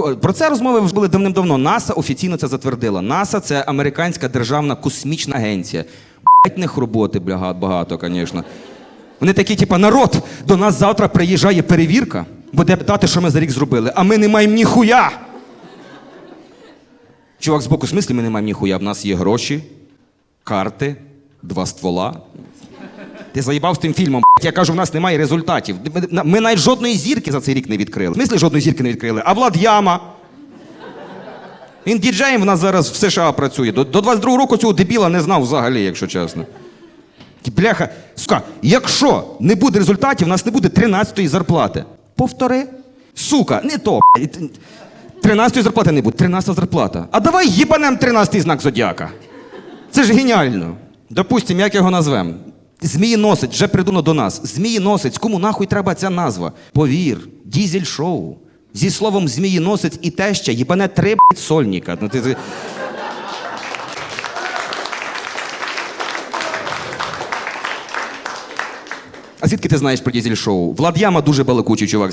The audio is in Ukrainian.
Про це розмови вже були давним-давно. НАСА офіційно це затвердила. НАСА це американська державна космічна агенція. Блять, них роботи бляга- багато, звісно. Вони такі, типа, народ, до нас завтра приїжджає перевірка, буде питати, що ми за рік зробили, а ми не маємо ніхуя. Чувак збоку, в смислі ми не маємо ніхуя. В нас є гроші, карти, два ствола. Ти заїбав з тим фільмом, я кажу, в нас немає результатів. Ми- навіть жодної зірки за цей рік не відкрили. В смислі жодної зірки не відкрили. А Влад Яма. Він діджеєм в нас зараз в США працює. До, до 22 року цього дебіла не знав взагалі, якщо чесно. Бляха, сука, якщо не буде результатів, у нас не буде 13-ї зарплати. Повтори. Сука, не то. 13-ї зарплати не буде, 13 зарплата. А давай їбанем 13-й знак зодіака. Це ж геніально. Допустим, як його назвемо? Змієносець вже придумано до нас. Змієносець, кому нахуй треба ця назва? Повір, дізель шоу. Зі словом змієносець і теща їбане три блядь, сольника. Ну, ти... А звідки ти знаєш про дізель шоу? Влад Яма дуже балакучий чувак.